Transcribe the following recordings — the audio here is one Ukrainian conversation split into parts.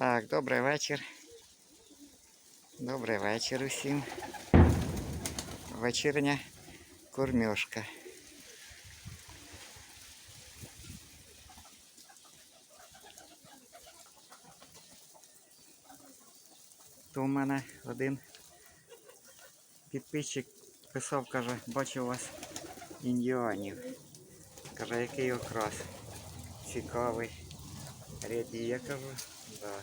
Так, добрий вечір. Добрий вечір усім. Вечірня кормьошка. То у мене один підписчик писав, каже, бачу у вас індіанів. Каже, який окрас. Цікавий. Ряді, кажу, да.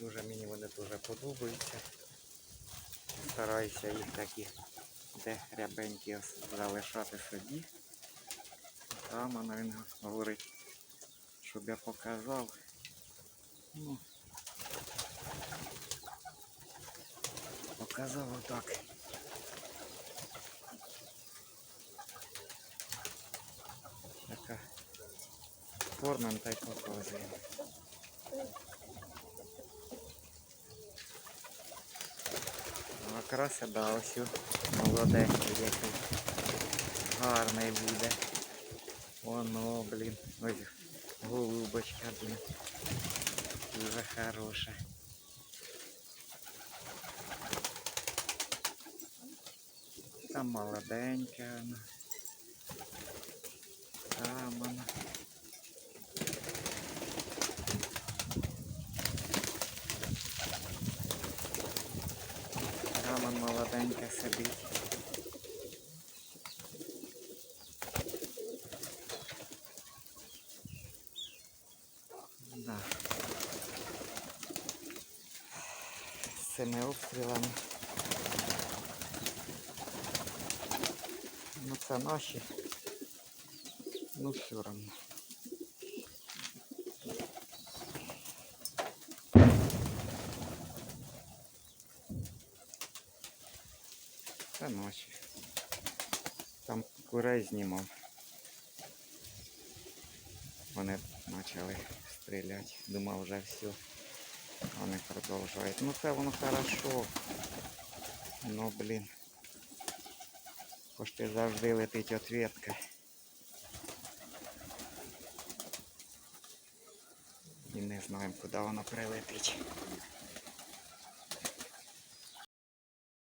Дуже мені вони дуже подобаються. Стараюся їх такі, де рябенькі залишати собі. Там вона він говорить, щоб я показав. Ну, показав отак. Форма та й показує. Ну, Якраз да, ось молоденький який гарний буде. Воно, блін. Ось голубочка, блін. Дуже хороша. Там молоденька вона. Там вона. Там молоденька сидить. Да. З цими обстрілами. Ну це наші. Ну все равно. Це наші. Там курей знімав. Вони почали стріляти. Думав вже все. Вони продовжують. Ну це воно хорошо. Ну блін. Пошти завжди летить ответка. І не знаємо, куди воно прилетить.